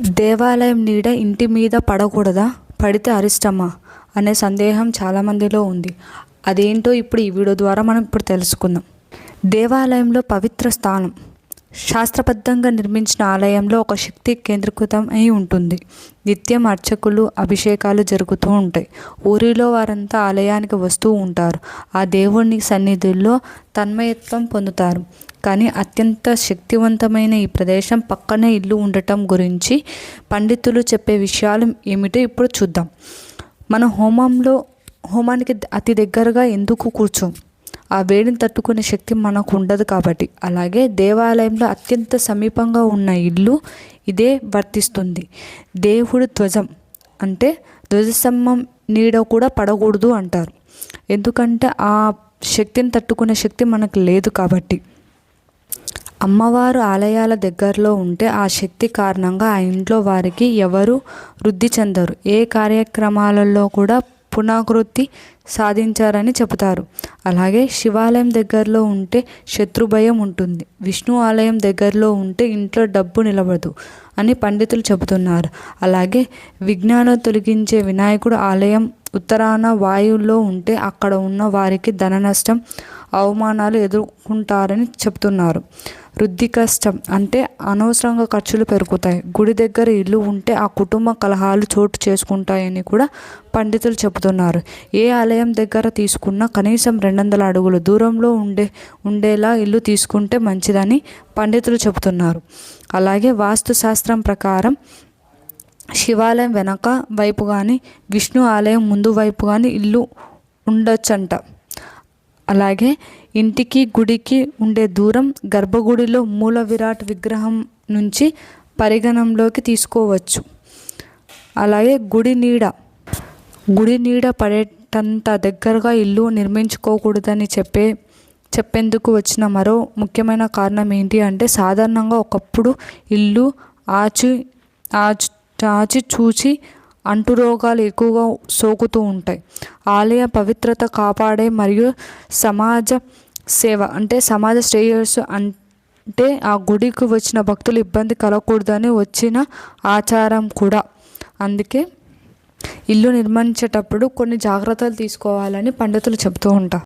దేవాలయం నీడ ఇంటి మీద పడకూడదా? పడితే అరిష్టమా? అనే సందేహం చాలామందిలో ఉంది. అదేంటో ఇప్పుడు ఈ వీడియో ద్వారా మనం ఇప్పుడు తెలుసుకుందాం. దేవాలయంలో పవిత్ర స్థానం. శాస్త్రబద్ధంగా నిర్మించిన ఆలయంలో ఒక శక్తి కేంద్రీకృతం అయి ఉంటుంది. నిత్యం అర్చకులు అభిషేకాలు జరుగుతూ ఉంటాయి. ఊరిలో వారంతా ఆలయానికి వస్తూ ఉంటారు. ఆ దేవుని సన్నిధుల్లో తన్మయత్వం పొందుతారు. కానీ అత్యంత శక్తివంతమైన ఈ ప్రదేశం పక్కనే ఇల్లు ఉండటం గురించి పండితులు చెప్పే విషయాలు ఏమిటో ఇప్పుడు చూద్దాం. మన హోమంలో హోమానికి అతి దగ్గరగా ఎందుకు కూర్చోం? ఆ వేడిని తట్టుకునే శక్తి మనకు ఉండదు కాబట్టి. అలాగే దేవాలయంలో అత్యంత సమీపంగా ఉన్న ఇల్లు ఇదే వర్తిస్తుంది. దేవుడు ధ్వజం అంటే ధ్వజస్తంభం నీడ కూడా పడకూడదు అంటారు. ఎందుకంటే ఆ శక్తిని తట్టుకునే శక్తి మనకు లేదు కాబట్టి. అమ్మవారు ఆలయాల దగ్గరలో ఉంటే ఆ శక్తి కారణంగా ఆ ఇంట్లో వారికి ఎవరు వృద్ధి చెందరు. ఏ కార్యక్రమాలలో కూడా పునరావృత్తి సాధించారని చెబుతారు. అలాగే శివాలయం దగ్గరలో ఉంటే శత్రు భయం ఉంటుంది. విష్ణు ఆలయం దగ్గరలో ఉంటే ఇంట్లో డబ్బు నిలబడదు అని పండితులు చెబుతున్నారు. అలాగే విజ్ఞానం తొలగించే వినాయకుడు ఆలయం ఉత్తరాన వాయువులో ఉంటే అక్కడ ఉన్న వారికి ధన నష్టం అవమానాలు ఎదుర్కొంటారని చెబుతున్నారు. వృద్ధి కష్టం అంటే అనవసరంగా ఖర్చులు పెరుగుతాయి. గుడి దగ్గర ఇల్లు ఉంటే ఆ కుటుంబ కలహాలు చోటు చేసుకుంటాయని కూడా పండితులు చెబుతున్నారు. ఏ ఆలయం దగ్గర తీసుకున్నా కనీసం రెండు వందల అడుగుల దూరంలో ఉండే ఉండేలా ఇల్లు తీసుకుంటే మంచిదని పండితులు చెబుతున్నారు. అలాగే వాస్తుశాస్త్రం ప్రకారం శివాలయం వెనక వైపు కానీ విష్ణు ఆలయం ముందు వైపు కానీ ఇల్లు ఉండొచ్చంట. అలాగే ఇంటికి గుడికి ఉండే దూరం గర్భగుడిలో మూల విరాట్ విగ్రహం నుంచి పరిగణంలోకి తీసుకోవచ్చు. అలాగే గుడి నీడ. గుడి నీడ పడేటంత దగ్గరగా ఇల్లు నిర్మించుకోకూడదని చెప్పే చెప్పేందుకు వచ్చిన మరో ముఖ్యమైన కారణం ఏంటి అంటే సాధారణంగా ఒకప్పుడు ఇల్లు ఆచి ఆచి ఆచి చూచి అంటురోగాలు ఎక్కువగా సోకుతూ ఉంటాయి. ఆలయ పవిత్రత కాపాడే మరియు సమాజ సేవ అంటే సమాజ శ్రేయస్సు అంటే ఆ గుడికి వచ్చిన భక్తులు ఇబ్బంది కలగకూడదని వచ్చిన ఆచారం కూడా. అందుకే ఇల్లు నిర్మించేటప్పుడు కొన్ని జాగ్రత్తలు తీసుకోవాలని పండితులు చెబుతూ ఉంటారు.